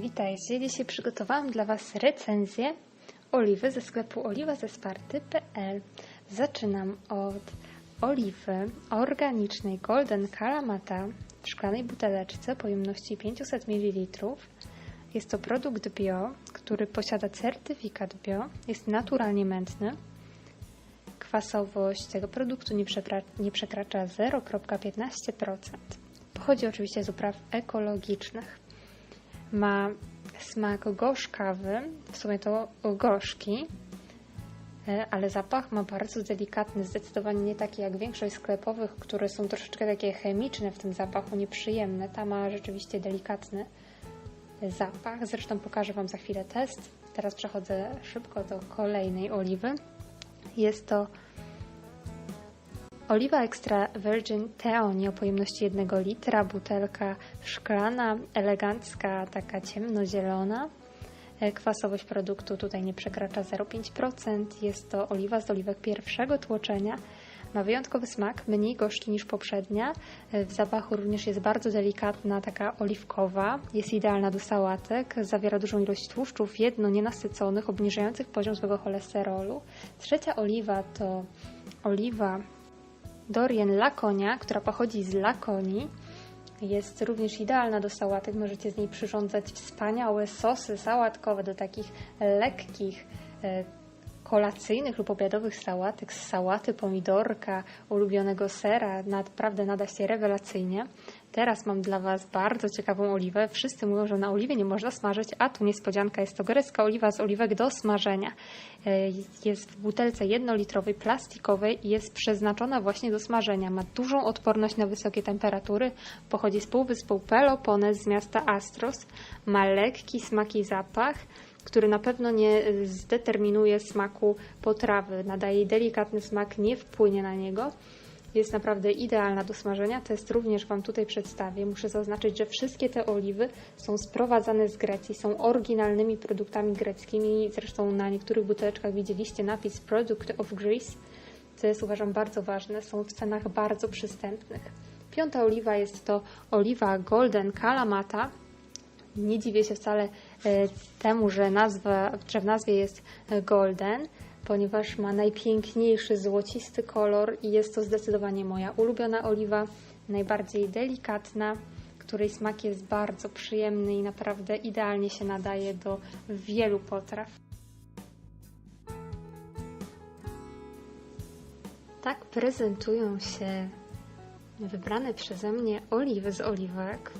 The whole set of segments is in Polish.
Witajcie, dzisiaj przygotowałam dla Was recenzję oliwy ze sklepu oliwazesparty.pl. Zaczynam od oliwy organicznej Golden Kalamata w szklanej buteleczce pojemności 500 ml. Jest to produkt bio, który posiada certyfikat bio, jest naturalnie mętny. Kwasowość tego produktu nie, nie przekracza 0,15%. Pochodzi oczywiście z upraw ekologicznych ma smak gorzkawy, w sumie to gorzki, e, ale zapach ma bardzo delikatny, zdecydowanie nie taki jak większość sklepowych, które są troszeczkę takie chemiczne w tym zapachu, nieprzyjemne. Ta ma rzeczywiście delikatny zapach. Zresztą pokażę Wam za chwilę test. Teraz przechodzę szybko do kolejnej oliwy. Jest to Oliwa Extra Virgin Teoni o pojemności 1 litra, butelka szklana, elegancka, taka ciemnozielona. E, Kwasowość produktu tutaj nie przekracza 0,5%. Jest to oliwa z oliwek pierwszego tłoczenia. Ma wyjątkowy smak, mniej gorzki niż poprzednia. E, W zapachu również jest bardzo delikatna, taka oliwkowa. Jest idealna do sałatek. Zawiera dużą ilość tłuszczów jedno nienasyconych, obniżających poziom złego cholesterolu. Trzecia oliwa to oliwa Dorian Lakonia, która pochodzi z Lakonii. Jest również idealna do sałatek. Możecie z niej przyrządzać wspaniałe sosy sałatkowe do takich lekkich, e, kolacyjnych lub obiadowych sałatek z sałaty, pomidorka, ulubionego sera. Naprawdę nada się rewelacyjnie. Teraz mam dla Was bardzo ciekawą oliwę. Wszyscy mówią, że na oliwie nie można smażyć, a tu niespodzianka. Jest to grecka oliwa z oliwek do smażenia. E, Jest w butelce jednolitrowej, plastikowej i jest przeznaczona właśnie do smażenia. Ma dużą odporność na wysokie temperatury. Pochodzi z półwyspu Peloponez z miasta Astros. Ma lekki smak i zapach który na pewno nie zdeterminuje smaku potrawy. Nadaje delikatny smak, nie wpłynie na niego. Jest naprawdę idealna do smażenia. Test również Wam tutaj przedstawię. Muszę zaznaczyć, że wszystkie te oliwy są sprowadzane z Grecji, są oryginalnymi produktami greckimi. Zresztą na niektórych buteleczkach widzieliście napis Product of Greece, co jest uważam bardzo ważne. Są w cenach bardzo przystępnych. Piąta oliwa jest to oliwa Golden Kalamata. Nie dziwię się wcale e, temu, że, nazwa, że w nazwie jest e, Golden, ponieważ ma najpiękniejszy złocisty kolor i jest to zdecydowanie moja ulubiona oliwa, najbardziej delikatna, której smak jest bardzo przyjemny i naprawdę idealnie się nadaje do wielu potraw. Tak prezentują się wybrane przeze mnie oliwy z oliwek.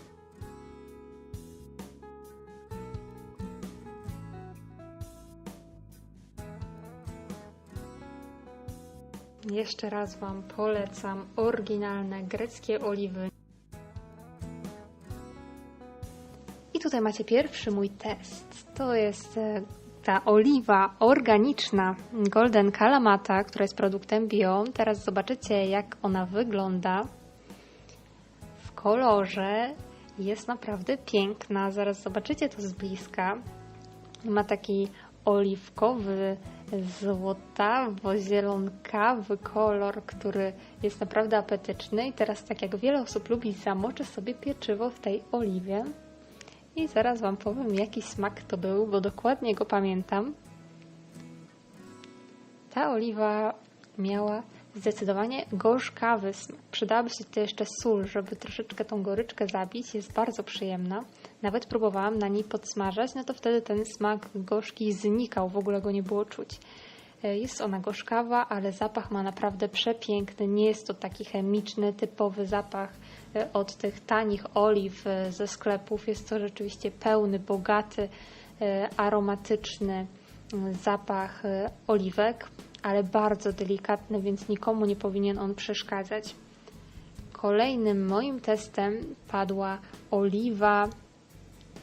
Jeszcze raz Wam polecam oryginalne greckie oliwy. I tutaj macie pierwszy mój test. To jest e, ta oliwa organiczna Golden Kalamata, która jest produktem bio. Teraz zobaczycie, jak ona wygląda w kolorze. Jest naprawdę piękna. Zaraz zobaczycie to z bliska. Ma taki oliwkowy, złotawo-zielonkawy kolor, który jest naprawdę apetyczny. I teraz, tak jak wiele osób lubi, zamoczę sobie pieczywo w tej oliwie. I zaraz Wam powiem, jaki smak to był, bo dokładnie go pamiętam. Ta oliwa miała zdecydowanie gorzkawy smak. Przydałaby się tutaj jeszcze sól, żeby troszeczkę tą goryczkę zabić. Jest bardzo przyjemna. Nawet próbowałam na niej podsmażać, no to wtedy ten smak gorzki znikał, w ogóle go nie było czuć. E, Jest ona gorzkawa, ale zapach ma naprawdę przepiękny. Nie jest to taki chemiczny, typowy zapach e, od tych tanich oliw e, ze sklepów. Jest to rzeczywiście pełny, bogaty, aromatyczny mm, zapach oliwek, ale bardzo delikatny, więc nikomu nie powinien on przeszkadzać. Kolejnym moim testem padła oliwa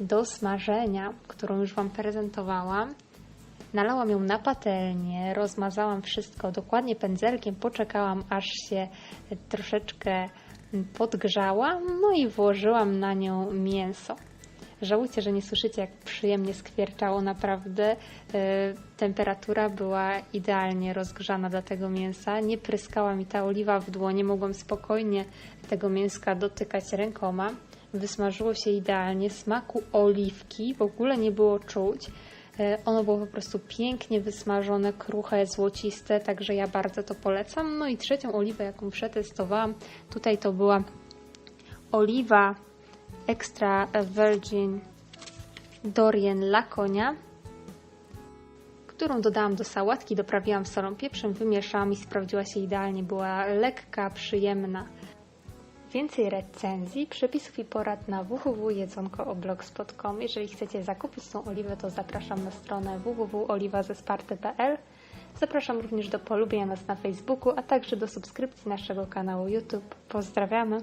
do smażenia, którą już Wam prezentowałam. Nalałam ją na patelnię, rozmazałam wszystko dokładnie pędzelkiem, poczekałam aż się troszeczkę podgrzała, no i włożyłam na nią mięso. Żałujcie, że nie słyszycie, jak przyjemnie skwierczało. Naprawdę e, temperatura była idealnie rozgrzana dla tego mięsa. Nie pryskała mi ta oliwa w dłonie, mogłam spokojnie tego mięska dotykać rękoma. Wysmażyło się idealnie, smaku oliwki w ogóle nie było czuć. E, Ono było po prostu pięknie wysmażone, kruche, złociste, także ja bardzo to polecam. No i trzecią oliwę, jaką przetestowałam, tutaj to była oliwa extra virgin Dorian Lakonia, którą dodałam do sałatki, doprawiłam solą pieprzem, wymieszałam i sprawdziła się idealnie. Była lekka, przyjemna. Więcej recenzji, przepisów i porad na www.jedzonko.blogspot.com. Jeżeli chcecie zakupić tą oliwę, to zapraszam na stronę www.oliwazesparty.pl. Zapraszam również do polubienia nas na Facebooku, a także do subskrypcji naszego kanału YouTube. Pozdrawiamy!